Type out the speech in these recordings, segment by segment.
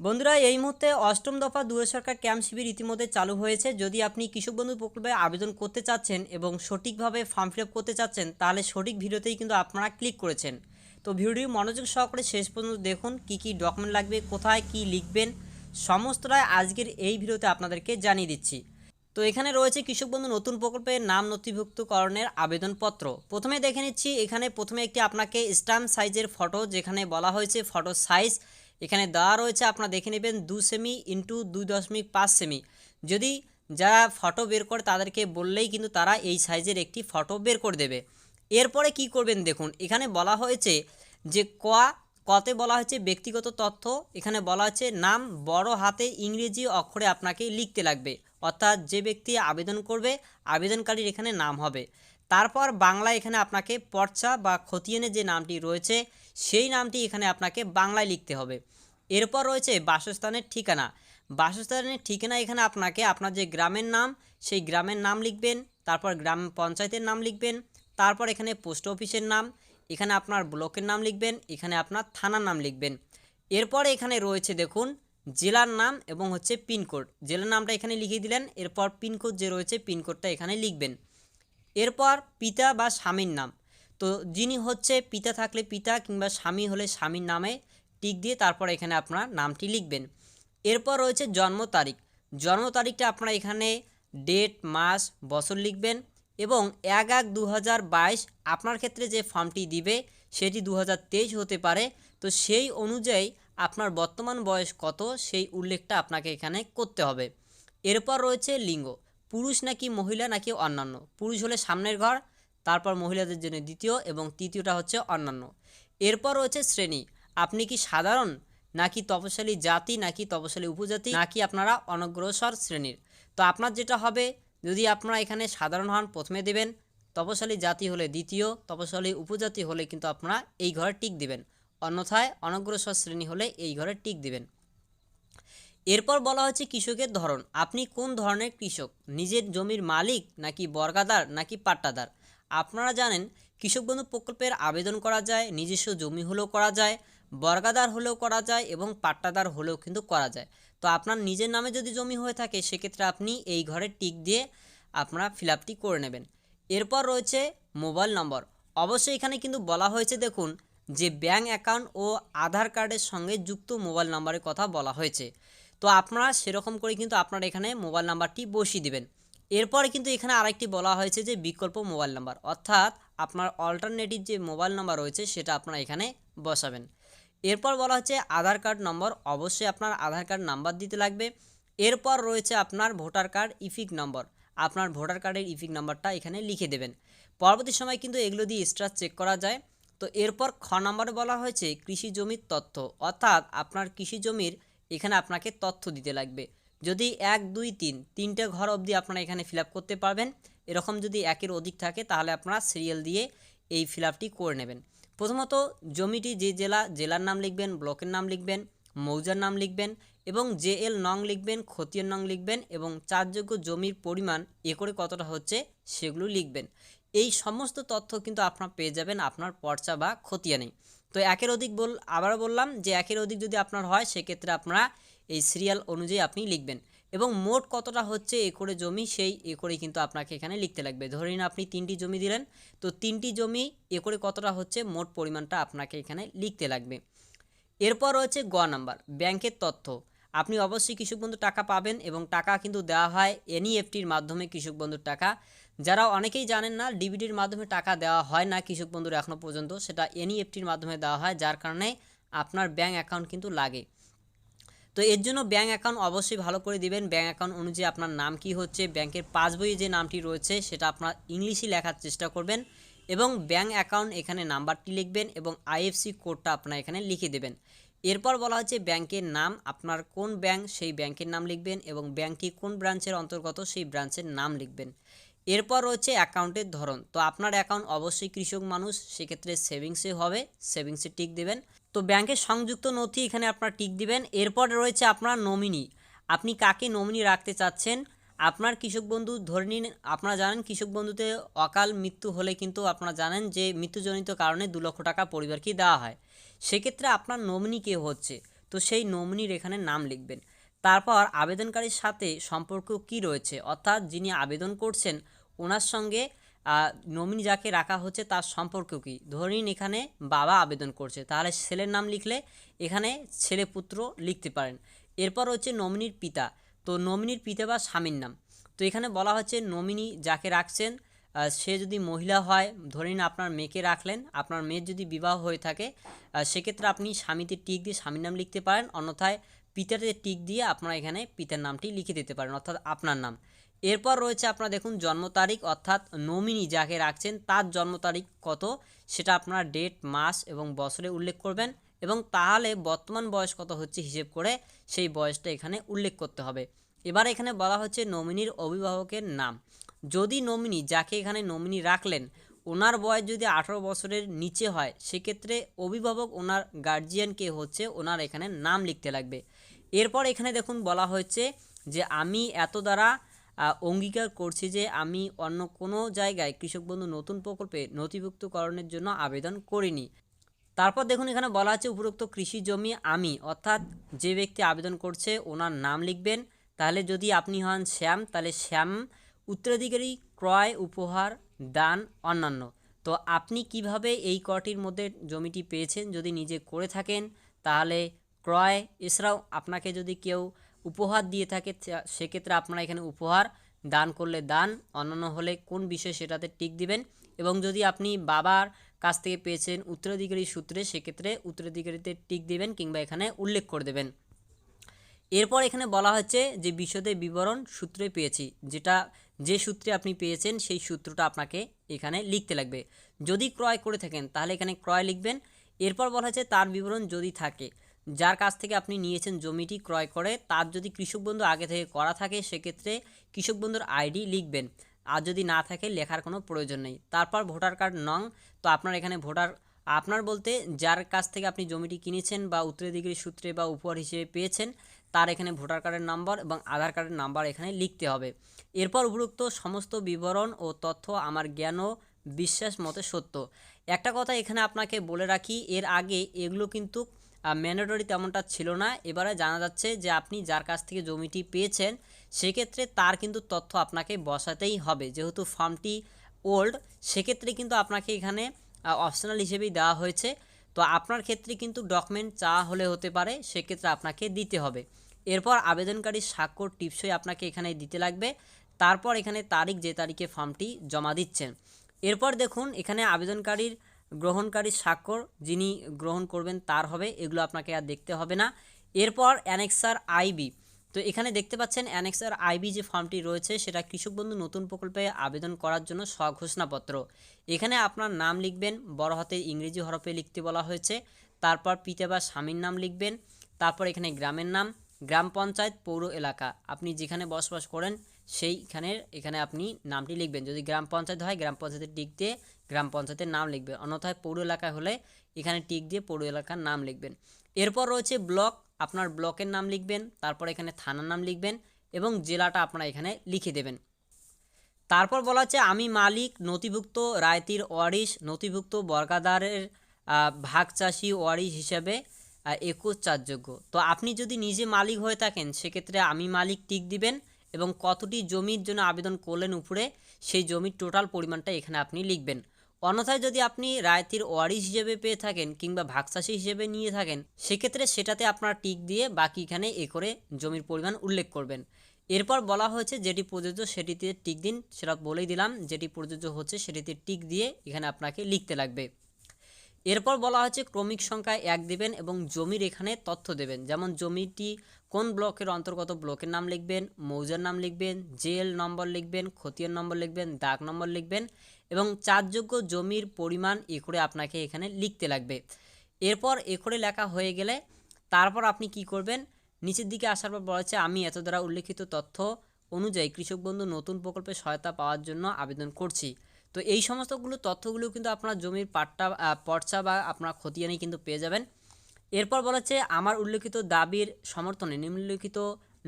বন্ধুরা, এই মুহূর্তে অষ্টম দফা দুয়ারে সরকার ক্যাম্প শিবির ইতিমধ্যে চালু হয়েছে। যদি আপনি কৃষক বন্ধু প্রকল্পে আবেদন করতে চাচ্ছেন এবং সঠিকভাবে ফর্ম ফিল করতে চাচ্ছেন, তাহলে সঠিক ভিডিওতেই কিন্তু আপনারা ক্লিক করেছেন। তো ভিডিওটি মনোযোগ সহকারে শেষ পর্যন্ত দেখুন, কি কি ডকুমেন্ট লাগবে, কোথায় কি লিখবেন, সমস্তটাই আজকের এই ভিডিওতে আপনাদেরকে জানিয়ে দিচ্ছি। তো এখানে রয়েছে কৃষক বন্ধু নতুন প্রকল্পের নাম নথিভুক্তকরণের আবেদনপত্র। প্রথমে দেখে নিচ্ছি, এখানে প্রথমে একটি আপনাকে স্ট্যাম্প সাইজের ফটো, যেখানে বলা হয়েছে ফটো সাইজ এখানে দেওয়া রয়েছে, আপনারা দেখে নেবেন, দু সেমি ইন্টু দুই দশমিক পাঁচ সেমি যদি যারা ফটো বের করে, তাদেরকে বললেই কিন্তু তারা এই সাইজের একটি ফটো বের করে দেবে। এরপরে কি করবেন দেখুন, এখানে বলা হয়েছে যে ক, কতে বলা হয়েছে ব্যক্তিগত তথ্য, এখানে বলা হচ্ছে নাম, বড় হাতে ইংরেজি অক্ষরে আপনাকে লিখতে লাগবে। অর্থাৎ যে ব্যক্তি আবেদন করবে, আবেদনকারীর এখানে নাম হবে। তারপর বাংলা এখানে আপনাকে পর্চা বা খতিয়ানে যে নামটি রয়েছে, সেই নামটি এখানে আপনাকে বাংলায় লিখতে হবে। এরপর রয়েছে বাসস্থানের ঠিকানা। বাসস্থানের ঠিকানা এখানে আপনাকে আপনার যে গ্রামের নাম, সেই গ্রামের নাম লিখবেন, তারপর গ্রাম পঞ্চায়েতের নাম লিখবেন, তারপর এখানে পোস্ট অফিসের নাম, এখানে আপনার ব্লকের নাম লিখবেন, এখানে আপনার থানার নাম লিখবেন। এরপরে এখানে রয়েছে দেখুন, জেলার নাম এবং হচ্ছে পিনকোড। জেলার নামটা এখানে লিখিয়ে দিলেন, এরপর পিনকোড যে রয়েছে, পিনকোডটা এখানে লিখবেন। এরপর পিতা বা স্বামীর নাম। তো যিনি হচ্ছে পিতা থাকলে পিতা কিংবা স্বামী হলে স্বামীর নামে টিক দিয়ে তারপর এখানে আপনার নামটি লিখবেন। এরপর রয়েছে জন্ম তারিখ। জন্ম তারিখটা আপনারা এখানে ডেট, মাস, বছর লিখবেন এবং এক এক দু আপনার ক্ষেত্রে যে ফর্মটি দিবে সেটি দু হাজার তেইশ হতে পারে। তো সেই অনুযায়ী আপনার বর্তমান বয়স কত সেই উল্লেখটা আপনাকে এখানে করতে হবে। এরপর রয়েছে লিঙ্গ। পুরুষ নাকি মহিলা নাকি অন্যান্য? পুরুষ হলে সামনের ঘর, তারপর মহিলাদের জন্য দ্বিতীয় এবং তৃতীয়টা হচ্ছে অন্যান্য। এরপর রয়েছে শ্রেণি। আপনি কি সাধারণ, নাকি তপশালী জাতি, নাকি তপশালী উপজাতি, নাকি আপনারা অনগ্রসর শ্রেণির? তো আপনার যেটা হবে, যদি আপনারা এখানে সাধারণ হন, প্রথমে দেবেন তপশালী জাতি হলে দ্বিতীয় তপশালী উপজাতি হলে কিন্তু আপনারা এই ঘরে টিক দিবেন। অন্যথায় অনগ্রসর শ্রেণি হলে এই ঘরে টিক দিবেন। এরপর বলা হচ্ছে কৃষকের ধরন। আপনি কোন ধরনের কৃষক? নিজের জমির মালিক নাকি বর্গাদার নাকি পাট্টাদার? আপনারা জানেন, কৃষক বন্ধু প্রকল্পের আবেদন করা যায়, নিজস্ব জমি হলেও করা যায়, বর্গাদার হলেও করা যায় এবং পাট্টাদার হলেও কিন্তু করা যায়। তো আপনার নিজের নামে যদি জমি হয়ে থাকে, সেক্ষেত্রে আপনি এই ঘরে টিক দিয়ে আপনারা ফিল করে নেবেন। এরপর রয়েছে মোবাইল নম্বর। অবশ্যই এখানে কিন্তু বলা হয়েছে, দেখুন, যে ব্যাঙ্ক অ্যাকাউন্ট ও আধার কার্ডের সঙ্গে যুক্ত মোবাইল নম্বরের কথা বলা হয়েছে। তো আপনারা সেরকম করে কিন্তু আপনারা এখানে মোবাইল নাম্বারটি বসিয়ে দেবেন। এরপরে কিন্তু এখানে আরেকটি বলা হয়েছে যে বিকল্প মোবাইল নাম্বার, অর্থাৎ আপনার অল্টারনেটিভ যে মোবাইল নাম্বার রয়েছে সেটা আপনারা এখানে বসাবেন। এরপর বলা হচ্ছে আধার কার্ড নম্বর, অবশ্যই আপনার আধার কার্ড নাম্বার দিতে লাগবে। এরপর রয়েছে আপনার ভোটার কার্ড ইফিক নম্বর, আপনার ভোটার কার্ডের ইফিক নাম্বারটা এখানে লিখে দেবেন। পরবর্তী সময় কিন্তু এগুলো দিয়ে স্ট্রাস চেক করা যায়। তো এরপর খ নম্বরে বলা হয়েছে কৃষি জমির তথ্য, অর্থাৎ আপনার কৃষি জমির এখানে আপনাকে তথ্য দিতে লাগবে। যদি এক, দুই, তিন, তিনটে ঘর অবধি আপনারা এখানে ফিল করতে পারবেন, এরকম যদি একের অধিক থাকে তাহলে আপনারা সিরিয়াল দিয়ে এই ফিল করে নেবেন। প্রথমত জমিটি যে জেলা, জেলার নাম লিখবেন, ব্লকের নাম লিখবেন, মৌজার নাম লিখবেন এবং জে এল নং লিখবেন, খতিয়ান নং লিখবেন এবং চারযোগ্য জমির পরিমাণ একরে কতটা হচ্ছে সেগুলো লিখবেন। এই সমস্ত তথ্য কিন্তু আপনার পেয়ে যাবেন আপনার পর্চা বা খতিয়ানে তো একের অধিক বল, আবারও বললাম যে একের অধিক যদি আপনার হয়, সেক্ষেত্রে আপনারা এই সিরিয়াল অনুযায়ী আপনি লিখবেন। এবং মোট কতটা হচ্ছে একরে জমি, সেই একরে কিন্তু আপনাকে এখানে লিখতে লাগবে। ধরে নিন আপনি তিনটি জমি দিলেন, তো তিনটি জমি একরে কতটা হচ্ছে, মোট পরিমাণটা আপনাকে এখানে লিখতে লাগবে। এরপর রয়েছে গ নাম্বার, ব্যাংকের তথ্য। আপনি অবশ্যই কৃষক বন্ধু টাকা পাবেন এবং টাকা কিন্তু দেওয়া হয় এনইএফটির মাধ্যমে কৃষক বন্ধুর টাকা। যারা অনেকেই জানেন না ডিবিডির মাধ্যমে টাকা দেওয়া হয় না কৃষক বন্ধুর এখনও পর্যন্ত, সেটা এনইএফটির মাধ্যমে দেওয়া হয়, যার কারণে আপনার ব্যাঙ্ক অ্যাকাউন্ট কিন্তু লাগে। তো এর জন্য ব্যাঙ্ক অ্যাকাউন্ট অবশ্যই ভালো করে দিবেন। ব্যাঙ্ক অ্যাকাউন্ট অনুযায়ী আপনার নাম কি হচ্ছে ব্যাংকের পাসবইয়ে যে নামটি রয়েছে, সেটা আপনার ইংলিশে লেখার চেষ্টা করবেন এবং ব্যাঙ্ক অ্যাকাউন্ট এখানে নাম্বারটি লিখবেন এবং আইএফসি কোডটা আপনার এখানে লিখে দেবেন। এরপর বলা হচ্ছে ব্যাংকের নাম, আপনার কোন ব্যাংক সেই ব্যাংকের নাম লিখবেন এবং ব্যাংকটি কোন ব্রাঞ্চের অন্তর্গত সেই ব্রাঞ্চের নাম লিখবেন। এরপর রয়েছে অ্যাকাউন্টের ধরন। তো আপনার অ্যাকাউন্ট অবশ্যই কৃষক মানুষ, সেক্ষেত্রে সেভিংসে হবে, সেভিংসে টিক দেবেন। তো ব্যাংকের সংযুক্ত নথি এখানে আপনার টিক দিবেন। এরপর রয়েছে আপনার নমিনি। আপনি কাকে নমিনি রাখতে চাচ্ছেন? আপনার কৃষক বন্ধু ধরে নিন, আপনারা জানেন কৃষক বন্ধুতে অকাল মৃত্যু হলে কিন্তু আপনারা জানেন যে মৃত্যুজনিত কারণে দু লক্ষ টাকা পরিবারকে দেওয়া হয়। সেক্ষেত্রে আপনার নমিনি কে হচ্ছে? তো সেই নমিনির এখানে নাম লিখবেন। তারপর আবেদনকারীর সাথে সম্পর্ক কি রয়েছে? অর্থাৎ যিনি আবেদন করছেন ওনার সঙ্গে নমিনি যাকে রাখা হচ্ছে তার সম্পর্ক কি? ধরে নিন এখানে বাবা আবেদন করছে, তাহলে ছেলের নাম লিখলে এখানে ছেলে পুত্র লিখতে পারেন। এরপর হচ্ছে নমিনির পিতা, তো নমিনির পিতা বা স্বামীর নাম। তো এখানে বলা হচ্ছে নমিনি যাকে রাখছেন সে যদি মহিলা হয়, ধরে নিন আপনার মেয়েকে রাখলেন, আপনার মেয়ের যদি বিবাহ হয়ে থাকে সেক্ষেত্রে আপনি স্বামীতে টিক দিয়ে স্বামীর নাম লিখতে পারেন, অন্যথায় পিতাতে টিক দিয়ে আপনারা এখানে পিতার নামটি লিখে দিতে পারেন, অর্থাৎ আপনার নাম। এরপর রয়েছে আপনার দেখুন, জন্ম তারিখ, অর্থাৎ নমিনি যাকে রাখছেন, তার জন্ম তারিখ কত, সেটা আপনার ডেট, মাস এবং বছরে উল্লেখ করবেন এবং তাহলে বর্তমান বয়স কত হচ্ছে হিসেব করে সেই বয়সটা এখানে উল্লেখ করতে হবে। এবার এখানে বলা হচ্ছে নমিনির অভিভাবকের নাম। যদি নমিনি যাকে এখানে নমিনি রাখলেন, ওনার বয়স যদি আঠারো বছরের নিচে হয়, সেক্ষেত্রে অভিভাবক, ওনার গার্জিয়ান কে হচ্ছে ওনার এখানে নাম লিখতে লাগবে। এরপর এখানে দেখুন বলা হয়েছে যে আমি এত দ্বারা অঙ্গীকার করছি যে আমি অন্য কোনো জায়গায় কৃষক বন্ধু নতুন প্রকল্পে নথিভুক্তকরণের জন্য আবেদন করিনি। তারপর দেখুন এখানে বলা আছে, উপরোক্ত কৃষি জমি আমি। অর্থাৎ যে ব্যক্তি আবেদন করছে, ওনার নাম লিখবেন। তাহলে যদি আপনি হন শ্যাম, তাহলে শ্যাম উত্তরাধিকারী, ক্রয়, উপহার, দান, অন্যান্য। তো আপনি কীভাবে এই কটির মধ্যে জমিটি পেয়েছেন, যদি নিজে করে থাকেন, তাহলে ক্রয়, এছাড়াও আপনাকে যদি কেউ উপহার দিয়ে থাকে সেক্ষেত্রে আপনারা এখানে উপহার দান করলে দান, অন্যান্য হলে কোন বিষয় সেটাতে টিক দিবেন এবং যদি আপনি বাবার কাছ থেকে পেয়েছেন উত্তরাধিকারী সূত্রে, সেক্ষেত্রে উত্তরাধিকারীতে টিক দিবেন কিংবা এখানে উল্লেখ করে দেবেন। এরপর এখানে বলা হচ্ছে যে বিশদে বিবরণ সূত্রে পেয়েছি, যেটা যে সূত্রে আপনি পেয়েছেন সেই সূত্রটা আপনাকে এখানে লিখতে লাগবে। যদি ক্রয় করে থাকেন, তাহলে এখানে ক্রয় লিখবেন। এরপর বলা হচ্ছে তার বিবরণ যদি থাকে যার কাছ থেকে আপনি নিয়েছেন জমিটি ক্রয় করে, তার যদি কৃষক বন্ধু আগে থেকে করা থাকে, সেক্ষেত্রে কৃষক বন্ধুর আইডি লিখবেন। আর যদি না থাকে, লেখার কোনো প্রয়োজন নেই। তারপর ভোটার কার্ড নং, তো আপনার এখানে ভোটার, আপনার বলতে যার কাছ থেকে আপনি জমিটি কিনেছেন বা উত্তরাধিকারী সূত্রে বা উপহার হিসেবে পেয়েছেন, তার এখানে ভোটার কার্ডের নাম্বার এবং আধার কার্ডের নাম্বার এখানে লিখতে হবে। এরপর উপরোক্ত সমস্ত বিবরণ ও তথ্য আমার জ্ঞান ও বিশ্বাস মতে সত্য। একটা কথা এখানে আপনাকে বলে রাখি, এর আগে এগুলো কিন্তু ম্যান্ডেটরি তেমনটা ছিল না। এবারে জানা যাচ্ছে যে আপনি যার কাছ থেকে জমিটি পেয়েছেন, সেক্ষেত্রে তার কিন্তু তথ্য আপনাকে বসাতেই হবে। যেহেতু ফার্মটি ওল্ড সেক্ষেত্রে কিন্তু আপনাকে এখানে অপশনাল হিসেবেই দেওয়া হয়েছে। তো আপনার ক্ষেত্রে কিন্তু ডকুমেন্ট চাওয়া হলে হতে পারে, সেক্ষেত্রে আপনাকে দিতে হবে। এরপর আবেদনকারী স্বাক্ষর টিপসই আপনাকে এখানে দিতে লাগবে। তারপর এখানে তারিখ যে তারিখে ফর্মটি জমা দিচ্ছেন। এরপর দেখুন, এখানে আবেদনকারীর গ্রহণকারী স্বাক্ষর যিনি গ্রহণ করবেন তার হবে, এগুলো আপনাকে আর দেখতে হবে না। এরপর অ্যানেক্সার আইবি। তো এখানে দেখতে পাচ্ছেন অ্যানেক্সার আইবি যে ফর্মটি রয়েছে, সেটা কৃষক বন্ধু নতুন প্রকল্পে আবেদন করার জন্য স্বঘোষণাপত্র। এখানে আপনার নাম লিখবেন, বড় হাতে ইংরেজি হরফে লিখতে বলা হয়েছে, তারপর পিতা বা স্বামীর নাম লিখবেন, তারপর এখানে গ্রামের নাম, গ্রাম পঞ্চায়েত, পৌর এলাকা। আপনি যেখানে বসবাস করেন সেইখানের এখানে আপনি নামটি লিখবেন। যদি গ্রাম পঞ্চায়েত হয়, গ্রাম পঞ্চায়েতের টিক দিয়ে গ্রাম পঞ্চায়েতের নাম লিখবেন। অন্যথায় পৌর এলাকা হলে এখানে টিক দিয়ে পৌর এলাকার নাম লিখবেন। এরপর রয়েছে ব্লক। আপনার ব্লকের নাম লিখবেন, তারপর এখানে থানার নাম লিখবেন এবং জেলাটা আপনারা এখানে লিখে দেবেন। তারপর বলা হচ্ছে, আমি মালিক, নথিভুক্ত রায়তির ওয়ারিশ, নথিভুক্ত বর্গাদারের ভাগ চাষি ওয়ারিশ হিসাবে একুশ চারযোগ্য তো আপনি যদি নিজে মালিক হয়ে থাকেন, সেক্ষেত্রে আমি মালিক টিক দিবেন এবং কতটি জমির জন্য আবেদন করলেন উপরে, সেই জমির টোটাল পরিমাণটা এখানে আপনি লিখবেন। অন্যথায় যদি আপনি রায়তির ওয়ারিশ হিসেবে পেয়ে থাকেন কিংবা ভাগচাষি হিসেবে নিয়ে থাকেন, সেক্ষেত্রে সেটাতে আপনার টিক দিয়ে বাকি এখানে এ করে জমির পরিমাণ উল্লেখ করবেন। এরপর বলা হয়েছে যেটি প্রযোজ্য সেটিতে টিক দিন, সেটা বলেই দিলাম, যেটি প্রযোজ্য হচ্ছে সেটিতে টিক দিয়ে এখানে আপনাকে লিখতে লাগবে। এরপর বলা হচ্ছে ক্রমিক সংখ্যায় এক দেবেন এবং জমির এখানে তথ্য দেবেন। যেমন জমিটি কোন ব্লকের অন্তর্গত, ব্লকের নাম লিখবেন, মৌজার নাম লিখবেন, জেল নম্বর লিখবেন, খতিয়ান নম্বর লিখবেন, দাগ নম্বর লিখবেন এবং চারযোগ্য জমির পরিমাণ এ করে আপনাকে এখানে লিখতে লাগবে। এরপর এ করে লেখা হয়ে গেলে তারপর আপনি কি করবেন? নিচের দিকে আসার পর বলা হচ্ছে আমি এত দ্বারা উল্লেখিত তথ্য অনুযায়ী কৃষক বন্ধু নতুন প্রকল্পে সহায়তা পাওয়ার জন্য আবেদন করছি। তো এই সমস্তগুলো তথ্যগুলো কিন্তু আপনার জমির পাট্টা পর্চা বা আপনার খতিয়ানি কিন্তু পেয়ে যাবেন। এরপর বলা হচ্ছে, আমার উল্লেখিত দাবির সমর্থনে নিম্নলিখিত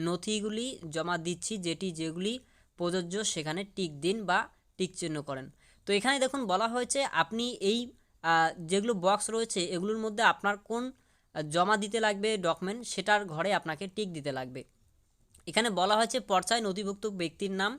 নথিগুলি জমা দিচ্ছি, যেটি যেগুলি প্রযোজ্য সেখানে টিক দিন বা টিক চিহ্ন করেন। তো এখানে দেখুন, বলা হয়েছে, আপনি এই যেগুলো বক্স রয়েছে, এগুলোর মধ্যে আপনার কোন জমা দিতে লাগবে ডকুমেন্ট সেটার ঘরে আপনাকে টিক দিতে লাগবে। এখানে বলা হয়েছে, পর্চায় নথিভুক্ত ব্যক্তির নাম,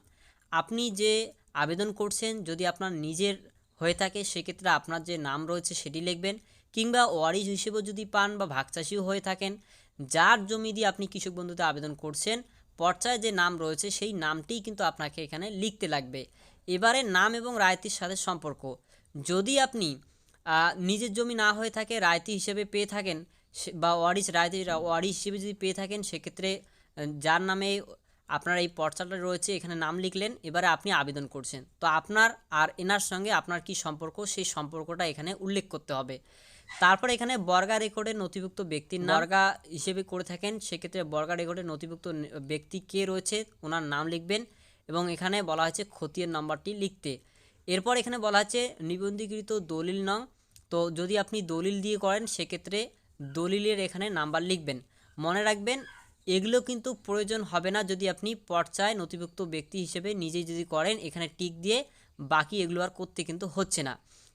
আপনি যে আবেদন করছেন, যদি আপনার নিজের হয়ে থাকে, সেক্ষেত্রে আপনার যে নাম রয়েছে সেটি লিখবেন কিংবা ওয়ারিশ হিসেবেও যদি পান বা ভাগচাষিও হয়ে থাকেন, যার জমি দিয়ে আপনি কৃষক বন্ধুতে আবেদন করছেন পর্চায় যে নাম রয়েছে সেই নামটিই কিন্তু আপনাকে এখানে লিখতে লাগবে। এবারে নাম এবং রায়তির সাথে সম্পর্ক। যদি আপনি নিজের জমি না হয়ে থাকে, রায়তি হিসেবে পেয়ে থাকেন বা ওয়ারিশ রায়তি ওয়ারিশ হিসেবে যদি পেয়ে থাকেন, সেক্ষেত্রে যার নামে আপনার এই পর্চাটা রয়েছে এখানে নাম লিখলেন এবারে আপনি আবেদন করছেন। তো আপনার আর এনার সঙ্গে আপনার কি সম্পর্ক সেই সম্পর্কটা এখানে উল্লেখ করতে হবে। তারপর এখানে বর্গা রেকর্ডে নথিভুক্ত ব্যক্তির বর্গা হিসেবে করে থাকেন। সেক্ষেত্রে বর্গা রেকর্ডে নথিভুক্ত ব্যক্তি কে রয়েছে ওনার নাম লিখবেন এবং এখানে বলা হয়েছে খতিয়ান নাম্বারটি লিখতে। এরপর এখানে বলা হচ্ছে নিবন্ধীকৃত দলিল নং। তো যদি আপনি দলিল দিয়ে করেন সেক্ষেত্রে দলিলের এখানে নাম্বার লিখবেন। মনে রাখবেন এগুলো কিন্তু প্রয়োজন হবে না যদি আপনি পর্চায় নথিভুক্ত ব্যক্তি হিসেবে নিজেই যদি করেন, এখানে টিক দিয়ে বাকি এগুলো আর করতে কিন্তু হচ্ছে না।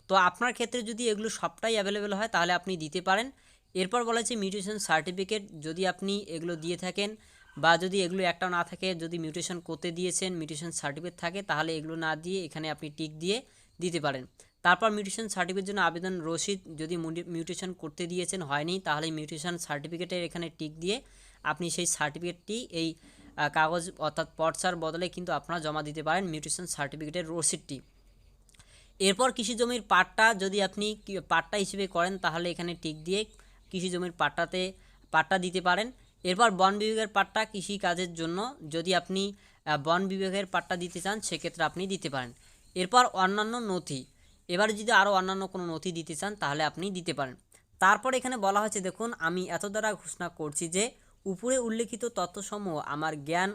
তো আপনার ক্ষেত্রে যদি এগুলো সবটাই অ্যাভেলেবেল হয়, তাহলে আপনি দিতে পারেন। এরপর বলা হচ্ছে মিউটেশন সার্টিফিকেট যদি আপনি এগুলো দিয়ে থাকেন বা যদি এগুলো একটাও না থাকে, যদি মিউটেশন করতে দিয়েছেন মিউটেশন সার্টিফিকেট থাকে, তাহলে এগুলো না দিয়ে এখানে আপনি টিক দিয়ে দিতে পারেন। তারপর মিউটেশন সার্টিফিকেটের জন্য আবেদন রসিদ, যদি মিউটেশন করতে দিয়েছেন, হয়নি, তাহলে মিউটেশন সার্টিফিকেটের এখানে টিক দিয়ে আপনি সেই সার্টিফিকেটটি এই কাগজ অর্থাৎ পর্চার বদলে কিন্তু আপনারা জমা দিতে পারেন মিউটেশন সার্টিফিকেটের রসিদটি। এরপর কৃষি জমির পাট্টা যদি আপনি পাট্টা হিসেবে করেন তাহলে এখানে টিক দিয়ে কৃষি জমির পাট্টাতে, পাট্টা দিতে পারেন। এরপর বন বিভাগের পাট্টা কৃষি কাজের জন্য যদি আপনি বন বিভাগের পাট্টা দিতে চান সেক্ষেত্রে আপনি দিতে পারেন। এরপর অন্যান্য নথি, এবার যদি আরও অন্যান্য কোনো নথি দিতে চান তাহলে আপনি দিতে পারেন। তারপর এখানে বলা হয়েছে, দেখুন আমি এত দ্বারা ঘোষণা করছি যে উপরে উল্লেখিত তথ্যসমূহ আমার জ্ঞান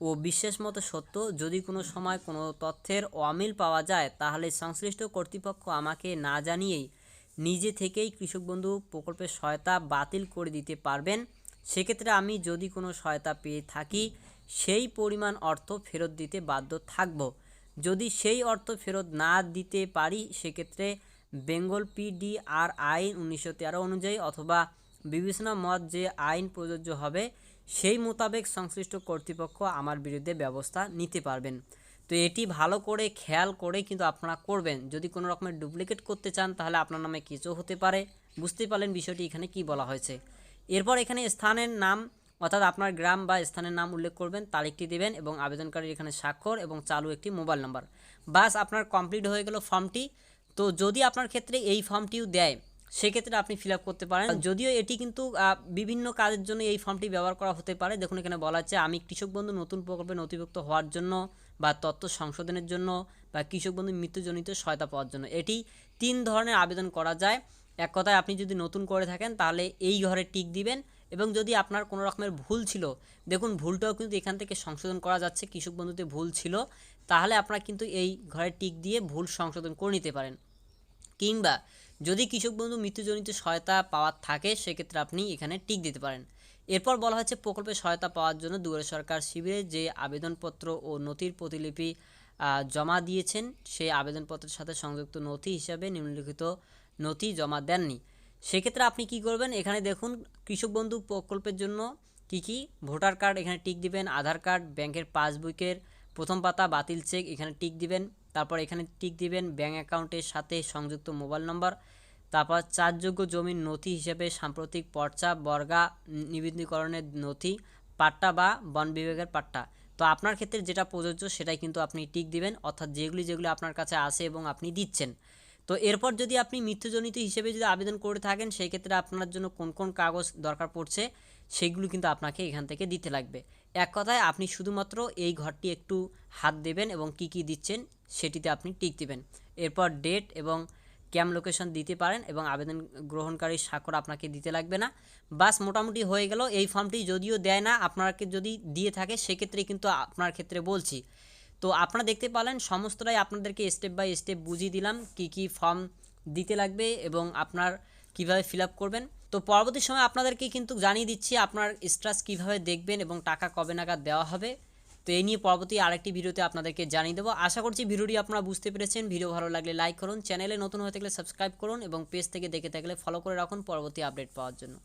ও বিশ্বাস মতো সত্য। যদি কোনো সময় কোনো তথ্যের অমিল পাওয়া যায়, তাহলে সংশ্লিষ্ট কর্তৃপক্ষ আমাকে না জানিয়েই নিজে থেকেই কৃষক বন্ধু প্রকল্পের সহায়তা বাতিল করে দিতে পারবেন। সেক্ষেত্রে আমি যদি কোনো সহায়তা পেয়ে থাকি, সেই পরিমাণ অর্থ ফেরত দিতে বাধ্য থাকব। যদি সেই অর্থ ফেরত না দিতে পারি, সেক্ষেত্রে বেঙ্গল পিডিআর আইন উনিশশো তেরো অনুযায়ী অথবা বিবেচনা মত যে আইন প্রযোজ্য হবে, সেই মোতাবেক সংশ্লিষ্ট কর্তৃপক্ষ আমার বিরুদ্ধে ব্যবস্থা নিতে পারবেন। তো এটি ভালো করে খেয়াল করে কিন্তু আপনারা করবেন। যদি কোনো রকমের ডুপ্লিকেট করতে চান, তাহলে আপনার নামে কিছু হতে পারে। বুঝতে পারলেন বিষয়টি এখানে কি বলা হয়েছে। এরপর এখানে স্থানের নাম, অর্থাৎ আপনার গ্রাম বা স্থানের নাম উল্লেখ করবেন, তারিখটি দেবেন এবং আবেদনকারীর এখানে স্বাক্ষর এবং চালু একটি মোবাইল নাম্বার। বাস, আপনার কমপ্লিট হয়ে গেল ফর্মটি। তো যদি আপনার ক্ষেত্রে এই ফর্মটিও দেয় সেক্ষেত্রে আপনি ফিল করতে পারেন। যদিও এটি কিন্তু বিভিন্ন কাজের জন্য এই ফর্মটি ব্যবহার করা হতে পারে। দেখুন, এখানে বলা হচ্ছে আমি কৃষক বন্ধু নতুন প্রকল্পে নথিভুক্ত হওয়ার জন্য বা তথ্য সংশোধনের জন্য বা কৃষক বন্ধু মৃত্যুজনিত সহায়তা পাওয়ার জন্য। এটি তিন ধরনের আবেদন করা যায়। এক কথায়, আপনি যদি নতুন করে থাকেন, তাহলে এই ঘরে টিক দিবেন এবং যদি আপনার কোনো রকমের ভুল ছিল, দেখুন, ভুলটাও কিন্তু এখান থেকে সংশোধন করা যাচ্ছে, কৃষক বন্ধুতে ভুল ছিল, তাহলে আপনারা কিন্তু এই ঘরে টিক দিয়ে ভুল সংশোধন করে নিতে পারেন। কিংবা যদি কৃষক বন্ধু মৃত্যুজনিত সহায়তা পাওয়ার থাকে, সেক্ষেত্রে আপনি এখানে টিক দিতে পারেন। এরপর বলা হচ্ছে প্রকল্পের সহায়তা পাওয়ার জন্য দুয়ারে সরকার শিবিরে যে আবেদনপত্র ও নথির প্রতিলিপি জমা দিয়েছেন, সেই আবেদনপত্রের সাথে সংযুক্ত নথি হিসাবে নিম্নলিখিত নথি জমা দেননি। সেক্ষেত্রে আপনি কি করবেন? এখানে দেখুন, কৃষক বন্ধু প্রকল্পের জন্য কি কি? ভোটার কার্ড এখানে টিক দিবেন, আধার কার্ড, ব্যাংকের পাসবুকের প্রথম পাতা, বাতিল চেক এখানে টিক দিবেন। তারপর এখানে টিক দিবেন ব্যাংক অ্যাকাউন্টের সাথে সংযুক্ত মোবাইল নম্বর। তারপর চারযোগ্য জমির নথি হিসেবে সাম্প্রতিক পর্চা, বর্গা, নিবন্ধীকরণের নথি, পাট্টা বা বন বিভাগের পাট্টা। তো আপনার ক্ষেত্রে যেটা প্রযোজ্য সেটাই কিন্তু আপনি টিক দিবেন, অর্থাৎ যেগুলি যেগুলি আপনার কাছে আসে এবং আপনি দিচ্ছেন। তো এরপর যদি আপনি মৃত্যুজনিত হিসেবে যদি আবেদন করে থাকেন, সেই ক্ষেত্রে আপনার জন্য কোন কোন কাগজ দরকার পড়ছে, সেগুলো কিন্তু আপনাকে এখান থেকে দিতে লাগবে। এক কথায় আপনি শুধুমাত্র এই ঘরটি একটু হাত দেবেন এবং কি কি দিচ্ছেন সেটিতে আপনি টিক দিবেন। এরপর ডেট এবং ক্যাম্প লোকেশন দিতে পারেন এবং আবেদন গ্রহণকারী স্বাক্ষর আপনাকে দিতে লাগবে না। বাস মোটামুটি হয়ে গেল, এই ফর্মটি যদিও দেয় না, আপনাকে যদি দিয়ে থাকে সেক্ষেত্রে কিন্তু আপনার ক্ষেত্রে বলছি। তো আপনারা দেখতে পারলেন সমস্তটাই আপনাদেরকে স্টেপ বাই স্টেপ বুঝিয়ে দিলাম, কি কি ফর্ম দিতে লাগবে এবং আপনার কীভাবে ফিল করবেন। তো পরবর্তী সময় আপনাদেরকে কিন্তু জানিয়ে দিচ্ছি আপনার স্ট্রাস কীভাবে দেখবেন এবং টাকা কবে নাগাদ দেওয়া হবে। তো এই নিয়ে পরবর্তী আরেকটি ভিডিওতে আপনাদেরকে জানিয়ে দেবো। আশা করছি ভিডিওটি আপনারা বুঝতে পেরেছেন। ভিডিও ভালো লাগলে লাইক করুন, চ্যানেলে নতুন হয়ে থাকলে সাবস্ক্রাইব করুন এবং পেজ থেকে দেখে থাকলে ফলো করে রাখুন। পরবর্তী আপডেট পাওয়ার জন্য।